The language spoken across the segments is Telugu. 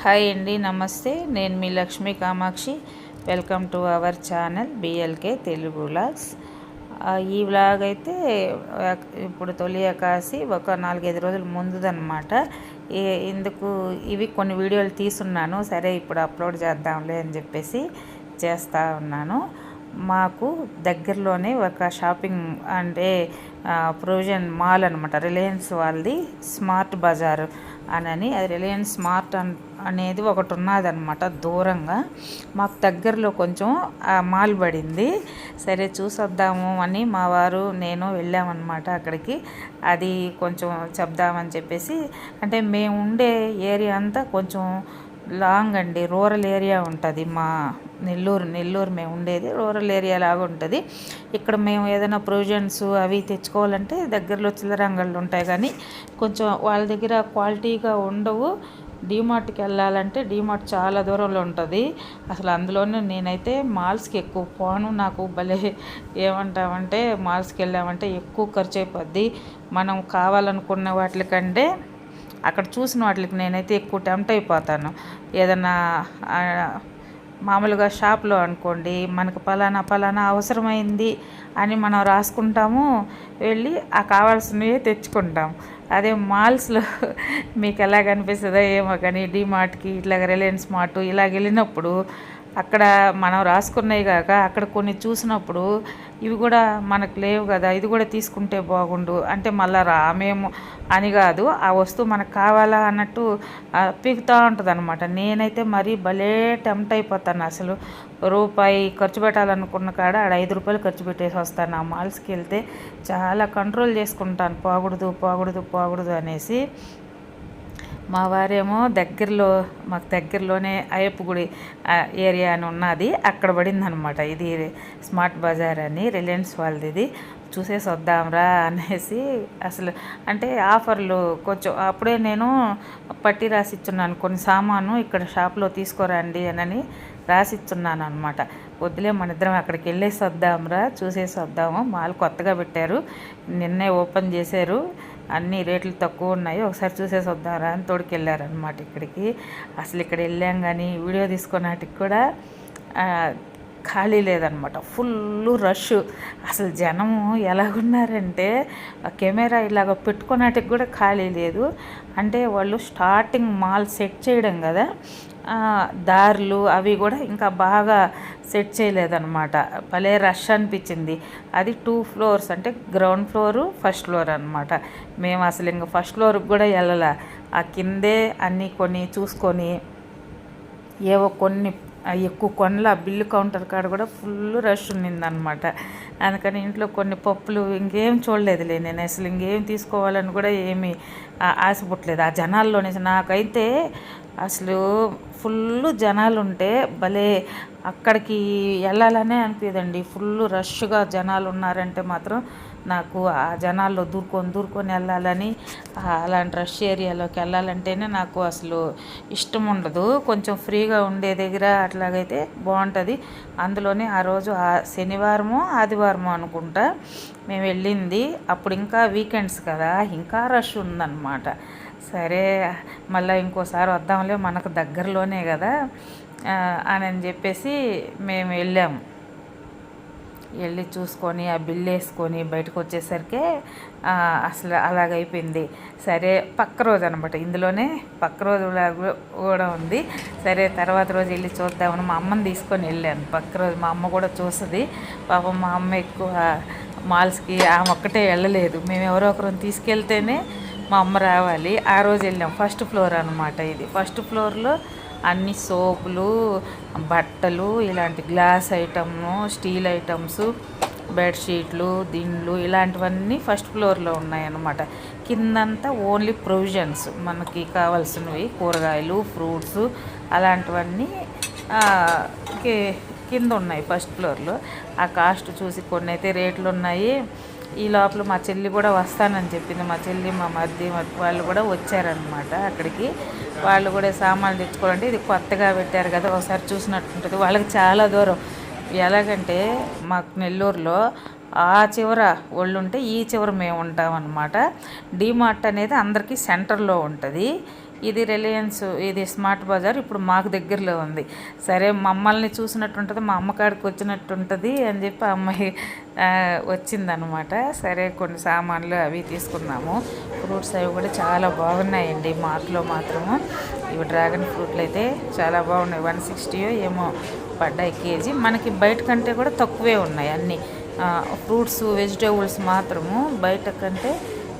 హాయ్ అండి నమస్తే. నేను మీ Lakshmi Kamakshi. Welcome to our channel BLK Telugu vlogs. ఈ వ్లాగ్ అయితే ఇప్పుడు తొలి కాసి ఒక నాలుగైదు రోజుల ముందుదనమాట ఇందుకు ఇవి కొన్ని వీడియోలు తీసున్నాను సరే ఇప్పుడు అప్లోడ్ చేద్దాంలే అని చెప్పేసి చేస్తూ ఉన్నాను. మాకు దగ్గరలోనే ఒక షాపింగ్ అంటే ప్రొవిజన్ మాల్ అనమాట రిలయన్స్ వాళ్ళది. Smart Bazaar. అనని అది రిలయన్స్ స్మార్ట్ అన్ అనేది ఒకటి ఉన్నదనమాట దూరంగా. మాకు దగ్గరలో కొంచెం మాల్ పడింది. సరే చూసొద్దాము అని మా వారు నేను వెళ్ళామన్నమాట అక్కడికి. అది కొంచెం చెప్దామని చెప్పేసి అంటే మేము ఉండే ఏరియా అంతా కొంచెం లాంగ్ అండి రూరల్ ఏరియా ఉంటుంది మా నెల్లూరు నెల్లూరు మేము ఉండేది రూరల్ ఏరియా లాగా ఉంటుంది. ఇక్కడ మేము ఏదైనా ప్రొవిజన్స్ అవి తెచ్చుకోవాలంటే దగ్గరలో చిల్లర అంగళ్ళు ఉంటాయి కానీ కొంచెం వాళ్ళ దగ్గర క్వాలిటీగా ఉండవు. డీమార్ట్కి వెళ్ళాలంటే డీమార్ట్ చాలా దూరంలో ఉంటుంది. అసలు అందులోనే నేనైతే మాల్స్కి ఎక్కువ పోను నాకు భలే ఏమంటామంటే మాల్స్కి వెళ్ళామంటే ఎక్కువ ఖర్చు అయిపోద్ది. మనం కావాలనుకున్న వాటికంటే అక్కడ చూసిన వాటికి నేనైతే ఎక్కువ టెంప్ట్ అయిపోతాను. ఏదన్నా మామూలుగా షాప్లో అనుకోండి మనకు పలానా పలానా అవసరమైంది అని మనం రాసుకుంటాము వెళ్ళి ఆ కావాల్సినవి తెచ్చుకుంటాం. అదే మాల్స్లో మీకు ఎలా కనిపిస్తుందో ఏమో కానీ డిమార్ట్కి ఇట్లా రిలయన్స్ మార్ట్ ఇలాగ వెళ్ళినప్పుడు అక్కడ మనం రాసుకున్నాయి కాక అక్కడ కొన్ని చూసినప్పుడు ఇవి కూడా మనకు లేవు కదా ఇది కూడా తీసుకుంటే బాగుండు. అంటే మళ్ళా రామేమో అని కాదు ఆ వస్తువు మనకు కావాలా అన్నట్టు పీకుతూ ఉంటుంది అనమాట నేనైతే మరీ భలే టెంప్ట్ అయిపోతాను అసలు. రూపాయి ఖర్చు పెట్టాలనుకున్న కాడ ఆడ ఐదు రూపాయలు ఖర్చు పెట్టేసి వస్తాను. ఆ మాల్స్కి వెళ్తే చాలా కంట్రోల్ చేసుకుంటాను. పోకూడదు పోకూడదు పోకూడదు అనేసి మా వారేమో దగ్గరలో మాకు దగ్గరలోనే అయ్యప్ప గుడి ఏరియా అని ఉన్నది. అక్కడ పడిందనమాట ఇది స్మార్ట్ బజార్ అని రిలయన్స్ వాళ్ళది ఇది చూసేసి వద్దాంరా అనేసి అసలు అంటే ఆఫర్లు కొంచెం అప్పుడే నేను పట్టి రాసిచ్చున్నాను. కొన్ని సామాను ఇక్కడ షాప్లో తీసుకోరండి అని రాసిచ్చున్నాను అనమాట వద్దులే మన ఇద్దరం అక్కడికి వెళ్ళేసి వద్దాంరా చూసేసి వద్దాము. మాల్ కొత్తగా పెట్టారు. నిన్నే ఓపెన్ చేశారు. అన్ని రేట్లు తక్కువ ఉన్నాయి. ఒకసారి చూసేసి వద్దారా అని తోడుకెళ్ళారనమాట ఇక్కడికి. అసలు ఇక్కడ వెళ్ళాం కానీ వీడియో తీసుకున్నటికి కూడా ఖాళీ లేదనమాట. Full rush. అసలు జనము ఎలాగున్నారంటే ఆ కెమెరా ఇలాగ పెట్టుకున్నటికి కూడా ఖాళీ లేదు. అంటే వాళ్ళు స్టార్టింగ్ మాల్ సెట్ చేయడం కదా దారులు అవి కూడా ఇంకా బాగా సెట్ చేయలేదన్నమాట భలే రష్ అనిపించింది. అది టూ ఫ్లోర్స్ అంటే గ్రౌండ్ ఫ్లోరు ఫస్ట్ ఫ్లోర్ అనమాట. మేము అసలు ఇంకా ఫస్ట్ ఫ్లోర్కి కూడా వెళ్ళాల. ఆ కిందే అన్నీ కొన్ని చూసుకొని ఏవో కొన్ని ఎక్కువ కొనల బిల్లు కౌంటర్ కాడ కూడా ఫుల్ రష్ ఉన్నిందనమాట. అందుకని ఇంట్లో కొన్ని పప్పులు ఇంకేం చూడలేదులే నేను. అసలు ఇంకేం తీసుకోవాలని కూడా ఏమీ ఆశ పుట్టలేదు. ఆ జనాల్లోనే నాకైతే అసలు ఫుల్ జనాలు ఉంటే భలే అక్కడికి వెళ్ళాలనే అనిపించదండి ఫుల్ రష్గా జనాలు ఉన్నారంటే మాత్రం నాకు ఆ జనాల్లో దూరుకొని దూరుకొని వెళ్ళాలని అలాంటి రష్ ఏరియాలోకి వెళ్ళాలంటేనే నాకు అసలు ఇష్టం ఉండదు. కొంచెం ఫ్రీగా ఉండే దగ్గర అట్లాగైతే బాగుంటుంది. అందులోనే ఆ రోజు ఆ శనివారము ఆదివారము అనుకుంటా మేము వెళ్ళింది. అప్పుడు ఇంకా వీకెండ్స్ కదా ఇంకా రష్ ఉందన్నమాట. సరే మళ్ళీ ఇంకోసారి వద్దాంలే మనకు దగ్గరలోనే కదా అని చెప్పేసి మేము వెళ్ళాము. వెళ్ళి చూసుకొని ఆ బిల్లు వేసుకొని బయటకు వచ్చేసరికి అసలు అలాగైపోయింది. సరే పక్క రోజు అనమాట ఇందులోనే పక్క రోజు కూడా ఉంది. సరే తర్వాత రోజు వెళ్ళి చూద్దామని మా అమ్మని తీసుకొని వెళ్ళాను. పక్క రోజు మా అమ్మ కూడా చూస్తుంది. పాపం మా అమ్మ ఎక్కువ మాల్స్కి ఆమె ఒక్కటే వెళ్ళలేదు. మేము ఎవరో ఒకరిని తీసుకెళ్తేనే మా అమ్మ రావాలి. ఆ రోజు వెళ్ళాం. ఫస్ట్ ఫ్లోర్ అనమాట ఇది. ఫస్ట్ ఫ్లోర్లో అన్ని సోపులు బట్టలు ఇలాంటి గ్లాస్ ఐటమ్ను స్టీల్ ఐటమ్స్ బెడ్షీట్లు దిండ్లు ఇలాంటివన్నీ ఫస్ట్ ఫ్లోర్లో ఉన్నాయన్నమాట. కిందంతా ఓన్లీ ప్రొవిజన్స్ మనకి కావాల్సినవి. కూరగాయలు ఫ్రూట్స్ అలాంటివన్నీ కింద ఉన్నాయి ఫస్ట్ ఫ్లోర్లో. ఆ కాస్ట్ చూసి కొన్ని అయితే రేట్లు ఉన్నాయి. ఈ లోపల మా చెల్లి కూడా వస్తానని చెప్పింది. మా చెల్లి మా మరిది వాళ్ళు కూడా వచ్చారనమాట అక్కడికి. వాళ్ళు కూడా సామాన్లు తెచ్చుకోవాలంటే ఇది కొత్తగా పెట్టారు కదా ఒకసారి చూసినట్టుంటుంది వాళ్ళకి చాలా దూరం. ఎలాగంటే మాకు నెల్లూరులో ఆ చివర వాళ్ళు ఉంటే ఈ చివర మేము ఉంటాం అనమాట డిమార్ట్ అనేది అందరికీ సెంటర్లో ఉంటుంది. ఇది రిలయన్స్ ఇది స్మార్ట్ బజార్ ఇప్పుడు మాకు దగ్గరలో ఉంది. సరే మమ్మల్ని చూసినట్టు ఉంటుంది మా అమ్మకాడికి వచ్చినట్టు ఉంటుంది అని చెప్పి ఆ అమ్మాయి వచ్చిందనమాట సరే కొన్ని సామాన్లు అవి తీసుకున్నాము ఫ్రూట్స్ అవి కూడా చాలా బాగున్నాయండి మార్ట్లో మాత్రము. ఇవి డ్రాగన్ ఫ్రూట్లు అయితే చాలా బాగున్నాయి. వన్ సిక్స్టీయో ఏమో పడ్డాయి కేజీ. మనకి బయట కంటే కూడా తక్కువే ఉన్నాయి అన్నీ. ఫ్రూట్స్ వెజిటేబుల్స్ మాత్రము బయట కంటే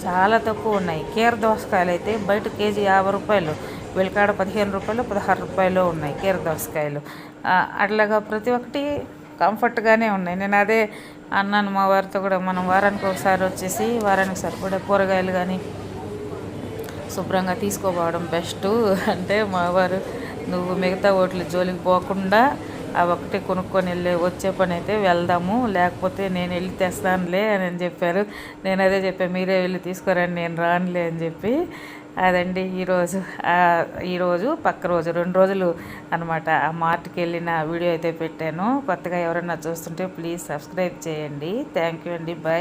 చాలా తక్కువ ఉన్నాయి. కీర దోసకాయలు అయితే బయట కేజీ యాభై రూపాయలు వెలికాడ పదిహేను రూపాయలు పదహారు రూపాయలు ఉన్నాయి కీర దోసకాయలు. అట్లాగా ప్రతి ఒక్కటి కంఫర్ట్గానే ఉన్నాయి. నేను అదే అన్నాను మా వారితో కూడా మనం వారానికి ఒకసారి వచ్చేసి వారానికి సరిపడే కూరగాయలు కానీ శుభ్రంగా తీసుకోపోవడం బెస్ట్. అంటే మా వారు నువ్వు మిగతా ఓట్లు జోలికి పోకుండా ఆ ఒకటి కొనుక్కొని వెళ్ళి వచ్చే పని అయితే వెళ్దాము. లేకపోతే నేను వెళ్ళి తెస్తానులే అని చెప్పారు. నేను అదే చెప్పాను మీరే వెళ్ళి తీసుకురండి నేను రానులే అని చెప్పి. అదండి ఈరోజు. ఈరోజు పక్క రోజు రెండు రోజులు అనమాట ఆ మార్ట్కి వెళ్ళిన వీడియో అయితే పెట్టాను. కొత్తగా ఎవరైనా చూస్తుంటే ప్లీజ్ సబ్స్క్రైబ్ చేయండి. థ్యాంక్ యూ అండి. బాయ్